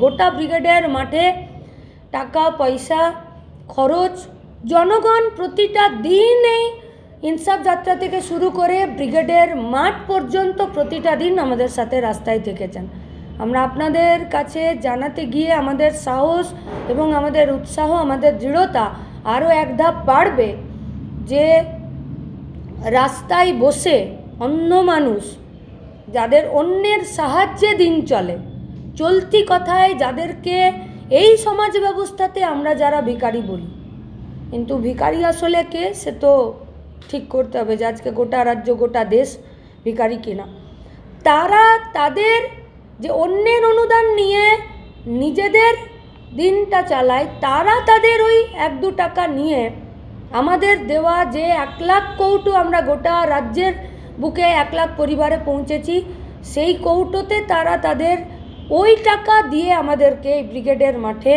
গোটা ব্রিগেডের মাঠে টাকা, পয়সা, খরচ, জনগণ প্রতিটা দিনেই ইনসাফ যাত্রা থেকে শুরু করে ব্রিগেডের মাঠ পর্যন্ত প্রতিটা দিন আমাদের সাথে রাস্তায় থেকেছেন। আমরা আপনাদের কাছে জানাতে গিয়ে আমাদের সাহস এবং আমাদের উৎসাহ, আমাদের দৃঢ়তা আরও এক ধাপ বাড়বে যে রাস্তায় বসে অন্য মানুষ যাদের অন্যের সাহায্যে দিন চলে চলতি কথায় যাদেরকে এই সমাজ ব্যবস্থাতে আমরা যারা ভিখারি বলি। কিন্তু ভিখারি আসলে কে? সে তো ঠিক করতে হবে যে আজকে গোটা রাজ্য, গোটা দেশ ভিখারি কিনা। তারা তাদের যে অন্যের অনুদান নিয়ে নিজেদের দিনটা চালায়, তারা তাদের ওই এক দু টাকা নিয়ে আমাদের দেওয়া যে এক লাখ কৌটো আমরা গোটা রাজ্যের বুকে এক লাখ পরিবারে পৌঁছেছি, সেই কৌটোতে তারা তাদের ওই টাকা দিয়ে আমাদেরকে এই ব্রিগেডের মাঠে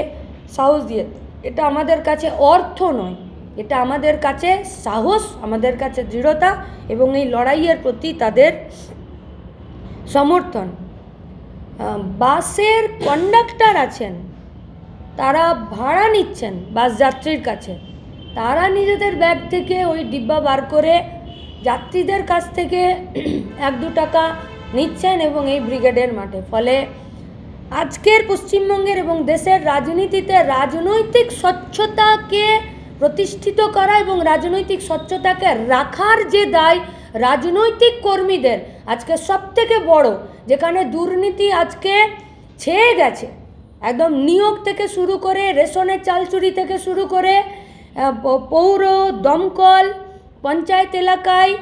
সাহস দিয়ে এটা আমাদের কাছে অর্থ নয়। এটা আমাদের কাছে সাহস, আমাদের কাছে দৃঢ়তা এবং এই লড়াইয়ের প্রতি তাদের সমর্থন। বাসের কন্ডাক্টর আছেন, তারা ভাড়া নিচ্ছেন বাস যাত্রীর কাছে। তারা নিজেদের ব্যাগ থেকে ওই ডিব্বা বার করে যাত্রীদের কাছ থেকে এক দু টাকা নিচ্ছেন এবং এই ব্রিগেডের মাঠে। ফলে আজকের পশ্চিমবঙ্গের এবং দেশের রাজনীতিতে রাজনৈতিক স্বচ্ছতাকে প্রতিষ্ঠিত করা এবং রাজনৈতিক স্বচ্ছতাকে রাখার যে দায় রাজনৈতিক কর্মীদের, আজকে সব থেকে বড়, যেখানে দুর্নীতি আজকে ছেয়ে গেছে। একদম নিয়োগ থেকে শুরু করে, রেশনের চালচুরি থেকে শুরু করে পৌর, দমকল, পঞ্চায়েত এলাকায়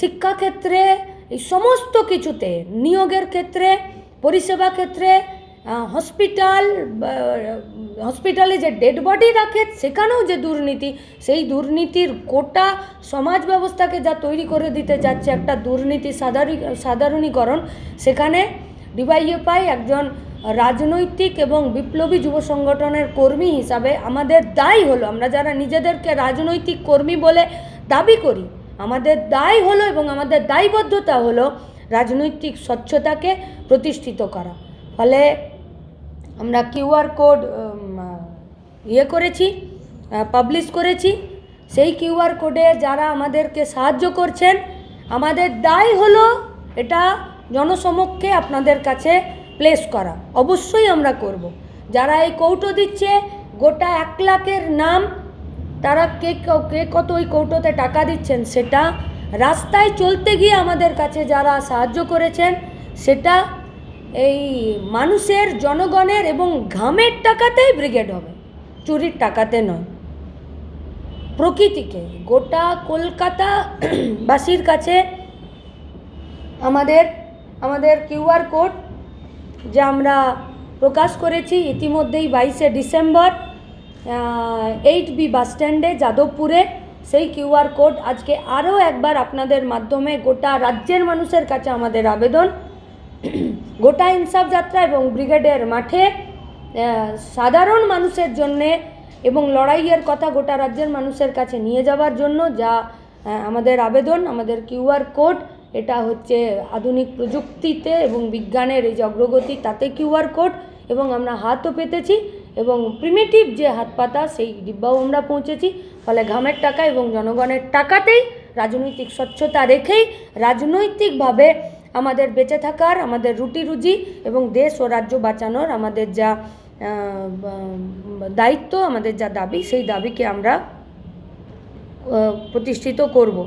শিক্ষাক্ষেত্রে, এই সমস্ত কিছুতে, নিয়োগের ক্ষেত্রে, পরিষেবা ক্ষেত্রে হসপিটাল হসপিটালে যে ডেড বডি রাখে, সেখানেও যে দুর্নীতি, সেই দুর্নীতির গোটা সমাজ ব্যবস্থাকে যা তৈরি করে দিতে যাচ্ছে একটা দুর্নীতি সাধারী, সাধারণীকরণ, সেখানে ডিওয়াইএফআই একজন রাজনৈতিক এবং বিপ্লবী যুব সংগঠনের কর্মী হিসাবে আমাদের দায় হলো। আমরা যারা নিজেদেরকে রাজনৈতিক কর্মী বলে দাবি করি, আমাদের দায় হলো এবং আমাদের দায়বদ্ধতা হলো রাজনৈতিক স্বচ্ছতাকে প্রতিষ্ঠিত করা। ফলে আমরা কিউআর কোড ইয়ে করেছি পাবলিশ করেছি সেই কিউআর কোডে যারা আমাদেরকে সাহায্য করছেন, আমাদের দায় হলো এটা জনসমক্ষে আপনাদের কাছে প্লেস করা অবশ্যই আমরা করব। যারা এই কৌটো দিচ্ছে, গোটা এক লাখের নাম, তারা কে কে কত ওই কৌটোতে টাকা দিচ্ছেন সেটা রাস্তায় চলতে গিয়ে আমাদের কাছে যারা সাহায্য করেছেন, সেটা এই মানুষের, জনগণের এবং ঘামের টাকাতেই ব্রিগেড হবে। চুরির টাকাতে নয়। প্রকৃতিকে, গোটা কলকাতা বাসীর কাছে আমাদের আমাদের কিউআর কোড যা আমরা প্রকাশ করেছি ইতিমধ্যেই বাইশে ডিসেম্বর এইট বি বাস স্ট্যান্ডে, যাদবপুরে। সেই কিউআর কোড আজকে আরও একবার আপনাদের মাধ্যমে গোটা রাজ্যের মানুষের কাছে আমাদের আবেদন। গোটা ইনসাফ যাত্রা এবং ব্রিগেডের মাঠে সাধারণ মানুষের জন্যে এবং লড়াইয়ের কথা গোটা রাজ্যের মানুষের কাছে নিয়ে যাওয়ার জন্য যা আমাদের আবেদন, আমাদের কিউআর কোড, এটা হচ্ছে আধুনিক প্রযুক্তিতে এবং বিজ্ঞানের এই যে অগ্রগতি, তাতে কিউআর কোড এবং আমরা হাতও পেতেছি এবং প্রিমেটিভ যে হাত পাতা সেই ডিব্বাও আমরা পৌঁছেছি। ফলে ঘামের টাকা এবং জনগণের টাকাতেই রাজনৈতিক স্বচ্ছতা রেখেই রাজনৈতিকভাবে আমাদের বেঁচে থাকার, আমাদের রুটি রুজি এবং দেশ ও রাজ্য বাঁচানোর আমাদের যা দায়িত্ব, আমাদের যা দাবি, সেই দাবিকে আমরা প্রতিষ্ঠিত করব।